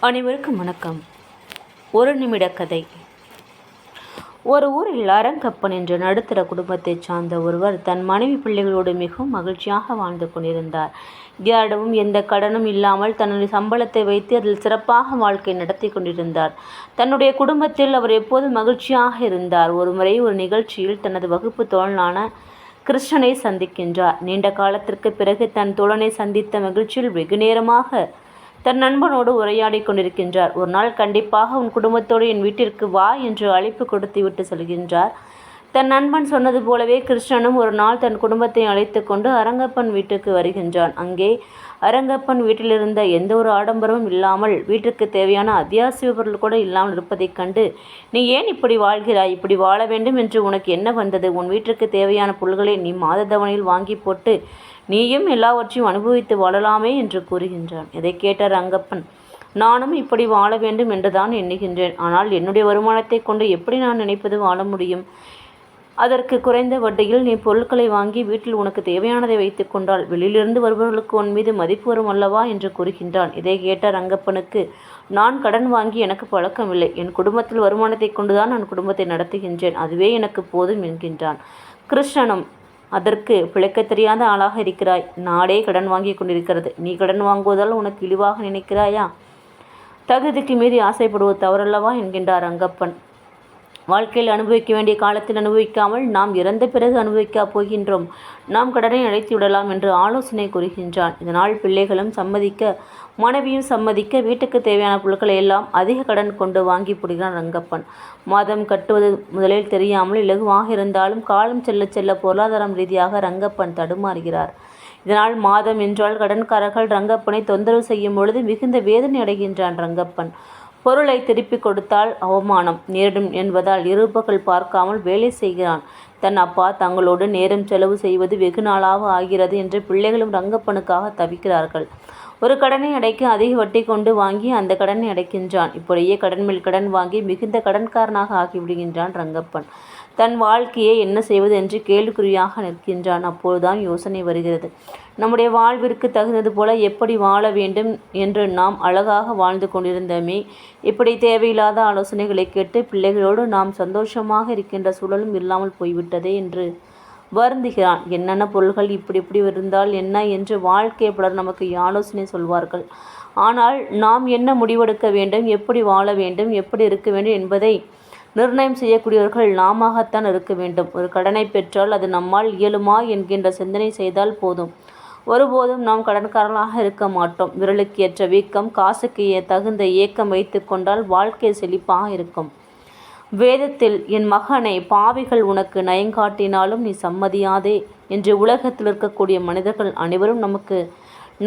அனைவருக்கும் வணக்கம். ஒரு நிமிட கதை. ஒரு ஊரில் அரங்கப்பன் என்ற நடுத்தர குடும்பத்தைச் சார்ந்த ஒருவர் தன் மனைவி பிள்ளைகளோடு மிகவும் மகிழ்ச்சியாக வாழ்ந்து கொண்டிருந்தார். யாரிடமும் எந்த கடனும் இல்லாமல் தன்னுடைய சம்பளத்தை வைத்து அதில் சிறப்பாக வாழ்க்கை நடத்தி கொண்டிருந்தார். தன்னுடைய குடும்பத்தில் அவர் எப்போதும் மகிழ்ச்சியாக இருந்தார். ஒருமுறை ஒரு நிகழ்ச்சியில் தனது வகுப்பு தோழனான கிருஷ்ணனை சந்திக்கின்றார். நீண்ட காலத்திற்கு பிறகு தன் தோழனை சந்தித்த மகிழ்ச்சியில் வெகு நேரமாக தன் நண்பனோடு உரையாடி கொண்டிருக்கின்றார். ஒரு நாள் கண்டிப்பாக உன் குடும்பத்தோடு என் வீட்டிற்கு வா என்று அழைப்பு கொடுத்து விட்டு செல்கின்றார். தன் நண்பன் சொன்னது போலவே கிருஷ்ணனும் ஒரு நாள் தன் குடும்பத்தை அழைத்து கொண்டு அரங்கப்பன் வீட்டுக்கு வருகின்றான். அங்கே அரங்கப்பன் வீட்டிலிருந்த எந்த ஒரு ஆடம்பரமும் இல்லாமல் வீட்டுக்கு தேவையான அத்தியாவசிய பொருள் கூட இல்லாமல் இருப்பதைக் கண்டு நீ ஏன் இப்படி வாழ்கிறாய்? இப்படி வாழ வேண்டும் என்று உனக்கு என்ன வந்தது? உன் வீட்டுக்கு தேவையான பொருள்களை நீ மாத தவணையில் வாங்கி போட்டு நீயும் எல்லாவற்றையும் அனுபவித்து வாழலாமே என்று கூறுகின்றான். இதை கேட்ட ரங்கப்பன் நானும் இப்படி வாழ வேண்டும் என்றுதான் எண்ணுகின்றேன். ஆனால் என்னுடைய வருமானத்தை கொண்டு எப்படி நான் நினைப்பது வாழ முடியும்? அதற்கு குறைந்த வட்டியில் நீ பொருட்களை வாங்கி வீட்டில் உனக்கு தேவையானதை வைத்துக் கொண்டால் வெளியிலிருந்து வருபவர்களுக்கு உன் மீது மதிப்பு வரும் அல்லவா? என்று கூறுகின்றான். இதை கேட்ட ரங்கப்பனுக்கு நான் கடன் வாங்கி எனக்கு பழக்கமில்லை. என் குடும்பத்தில் வருமானத்தை கொண்டுதான் நான் குடும்பத்தை நடத்துகின்றேன். அதுவே எனக்கு போதும் என்கின்றான். கிருஷ்ணனும் அதற்கு பிழைக்க தெரியாத ஆளாக இருக்கிறாய். நாடே கடன் வாங்கி கொண்டிருக்கிறது. நீ கடன் வாங்குவதால் உனக்கு இழிவாக நினைக்கிறாயா? தகுதிக்கு மீறி ஆசைப்படுவது தவறல்லவா? என்கின்றார் ரங்கப்பன் வாழ்க்கையில் அனுபவிக்க வேண்டிய காலத்தில் அனுபவிக்காமல் நாம் இறந்த பிறகு அனுபவிக்கப் போகின்றோம். நாம் கடனை அழைத்து விடலாம் என்று ஆலோசனை கூறுகின்றான். இதனால் பிள்ளைகளும் சம்மதிக்க மனைவியும் சம்மதிக்க வீட்டுக்கு தேவையான பொருட்களை எல்லாம் அதிக கடன் கொண்டு வாங்கி போடுகிறான் ரங்கப்பன். மாதம் கட்டுவது முதலில் தெரியாமல் இலகுவாக இருந்தாலும் காலம் செல்ல செல்ல பொருளாதாரம் ரீதியாக ரங்கப்பன் தடுமாறுகிறார். இதனால் மாதம் என்றால் கடன்காரர்கள் ரங்கப்பனை தொந்தரவு செய்யும் பொழுது மிகுந்த வேதனை அடைகின்றான் ரங்கப்பன். பொருளை திருப்பிக் கொடுத்தால் அவமானம். நேரிடும் என்பதால் இருப்புகள் பார்க்காமல் வேலை செய்கிறான். தன் அப்பா தங்களோடு நேரம் செலவு செய்வது வெகு நாளாக ஆகிறது என்று பிள்ளைகளும் ரங்கப்பனுக்காக தவிக்கிறார்கள். ஒரு கடனை அடைக்க அதிக வட்டி கொண்டு வாங்கி அந்த கடனை அடைக்கின்றான். இப்படியே கடன் மேல் கடன் வாங்கி மிகுந்த கடன்காரனாக ஆகிவிடுகின்றான் ரங்கப்பன். தன் வாழ்க்கையை என்ன செய்வது என்று கேள்விக்குறியாக நிற்கின்றான். அப்போதுதான் யோசனை வருகிறது. நம்முடைய வாழ்விற்கு தகுந்தது போல எப்படி வாழ வேண்டும் என்று நாம் அழகாக வாழ்ந்து கொண்டிருந்தோமே. இப்படி தேவையில்லாத ஆலோசனைகளை கேட்டு பிள்ளைகளோடு நாம் சந்தோஷமாக இருக்கின்ற சூழலும் இல்லாமல் போய்விட்டதே என்று வருந்துகிறான். என்னென்ன பொருள்கள் இப்படி இப்படி இருந்தால் என்ன என்று வாழ்க்கை பலர் நமக்கு ஆலோசனை சொல்வார்கள். ஆனால் நாம் என்ன முடிவெடுக்க வேண்டும் எப்படி வாழ வேண்டும் எப்படி இருக்க வேண்டும் என்பதை நிர்ணயம் செய்யக்கூடியவர்கள் நாமத்தான் இருக்க வேண்டும். ஒரு கடனை பெற்றால் அது நம்மால் இயலுமா என்கின்ற சிந்தனை செய்தால் போதும். ஒருபோதும் நாம் கடன்காரர்களாக இருக்க மாட்டோம். விரலுக்கு ஏற்ற வீக்கம் காசுக்கு தகுந்த ஏக்கம் வைத்து கொண்டால் வாழ்க்கை செழிப்பாக இருக்கும். வேதத்தில் என் மகனை பாவிகள் உனக்கு நயங்காட்டினாலும் நீ சம்மதியாதே என்று உலகத்தில் இருக்கக்கூடிய மனிதர்கள் அனைவரும் நமக்கு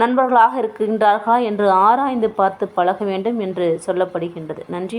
நண்பர்களாக இருக்கின்றார்களா என்று ஆராய்ந்து பார்த்து பழக வேண்டும் என்று சொல்லப்படுகின்றது. நன்றி.